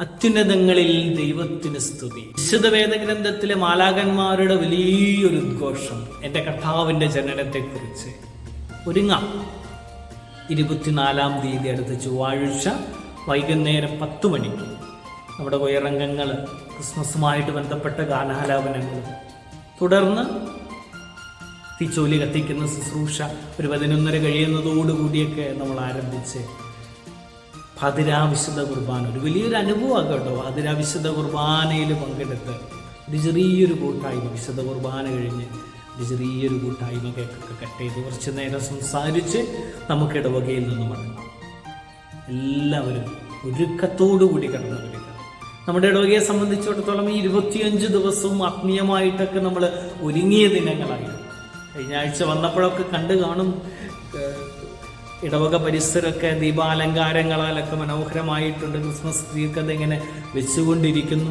അത്യുന്നതങ്ങളിൽ ദൈവത്തിന് സ്തുതി. വിശുദ്ധ വേദഗ്രന്ഥത്തിലെ മാലാകന്മാരുടെ വലിയൊരു ഉദ്ഘോഷം എന്റെ കർത്താവിന്റെ ജനനത്തെക്കുറിച്ച്. ഒരുങ്ങാം. ഇരുപത്തിനാലാം തീയതി അടുത്ത ചൊവ്വാഴ്ച വൈകുന്നേരം പത്ത് മണിക്ക് നമ്മുടെ കൊയറംഗങ്ങൾ ക്രിസ്മസുമായിട്ട് ബന്ധപ്പെട്ട ഗാനാലാപനങ്ങൾ തുടർന്ന് തീച്ചോലി കത്തിക്കുന്ന ശുശ്രൂഷ ഒരു പതിനൊന്നര കഴിയുന്നതോടുകൂടിയൊക്കെ നമ്മൾ ആരംഭിച്ച് പാതിരാവിശുദ്ധ കുർബാന. ഒരു വലിയൊരു അനുഭവമാണ് കേട്ടോ. പാതിരാവിശുദ്ധ കുർബാനയിൽ പങ്കെടുത്ത് ഒരു ചെറിയൊരു കൂട്ടായ്മ വിശുദ്ധ കുർബാന കഴിഞ്ഞ് ഒരു ചെറിയൊരു കൂട്ടായ്മ കേക്കൊക്കെ കട്ട് ചെയ്ത് കുറച്ച് നേരം സംസാരിച്ച് നമുക്ക് ഇടവകയിൽ നിന്ന് മടങ്ങാം. എല്ലാവരും ഒരുക്കത്തോടു കൂടി കടന്നു വരിക നമ്മുടെ ഇടവകയെ സംബന്ധിച്ചിടത്തോളം ഈ ഇരുപത്തിയഞ്ച് ദിവസവും ആത്മീയമായിട്ടൊക്കെ നമ്മൾ ഒരുങ്ങിയ ദിനങ്ങളായിരുന്നു കഴിഞ്ഞ ആഴ്ച വന്നപ്പോഴൊക്കെ കണ്ടു കാണും ഇടവക പരിസരമൊക്കെ ദീപാലങ്കാരങ്ങളാലൊക്കെ മനോഹരമായിട്ടുണ്ട്. ക്രിസ്മസ് ട്രീയൊക്കെ ഇങ്ങനെ വെച്ചുകൊണ്ടിരിക്കുന്നു.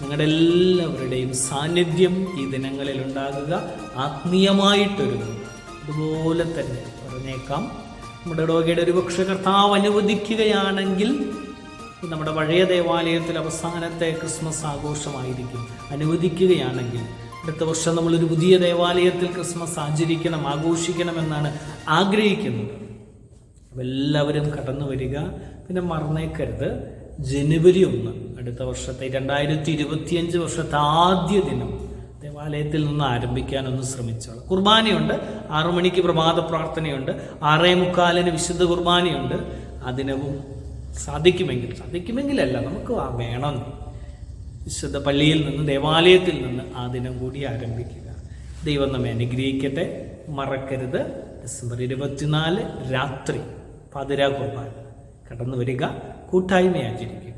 നിങ്ങളുടെ എല്ലാവരുടെയും സാന്നിധ്യം ഈ ദിനങ്ങളിൽ ഉണ്ടാകുക. ആത്മീയമായിട്ടൊരു അതുപോലെ തന്നെ പറഞ്ഞേക്കാം. നമ്മുടെ രോഗിയുടെ ഒരു പക്ഷെ കർത്താവ് അനുവദിക്കുകയാണെങ്കിൽ നമ്മുടെ പഴയ ദേവാലയത്തിൽ അവസാനത്തെ ക്രിസ്മസ് ആഘോഷമായിരിക്കും. അനുവദിക്കുകയാണെങ്കിൽ അടുത്ത വർഷം നമ്മളൊരു പുതിയ ദേവാലയത്തിൽ ക്രിസ്മസ് ആചരിക്കണം ആഘോഷിക്കണം എന്നാണ് ആഗ്രഹിക്കുന്നത്. എല്ലാവരും കടന്നു വരിക. പിന്നെ മറന്നേക്കരുത്. ജനുവരി ഒന്ന് അടുത്ത വർഷത്തെ രണ്ടായിരത്തി ഇരുപത്തിയഞ്ച് വർഷത്തെ ആദ്യ ദിനം. ദേവാലയത്തിൽ നിന്ന് ആരംഭിക്കാനൊന്ന് ശ്രമിച്ചോളാം. കുർബാനയുണ്ട്. ആറു മണിക്ക് പ്രഭാത പ്രാർത്ഥനയുണ്ട്. ആറേ മുക്കാലിന് വിശുദ്ധ കുർബാനയുണ്ട്. അതിനവും സാധിക്കുമെങ്കിൽ സാധിക്കുമെങ്കിലല്ല നമുക്ക് വേണം. വിശുദ്ധ പള്ളിയിൽ നിന്ന് ദേവാലയത്തിൽ നിന്ന് ആ ദിനം കൂടി ആരംഭിക്കുക. ദൈവം നമ്മെ അനുഗ്രഹിക്കട്ടെ. മറക്കരുത്. ഡിസംബർ ഇരുപത്തിനാല് രാത്രി. പാതിരാ കുർബാന കടന്നു വരിക കൂട്ടായ്മ ആചരിക്കുക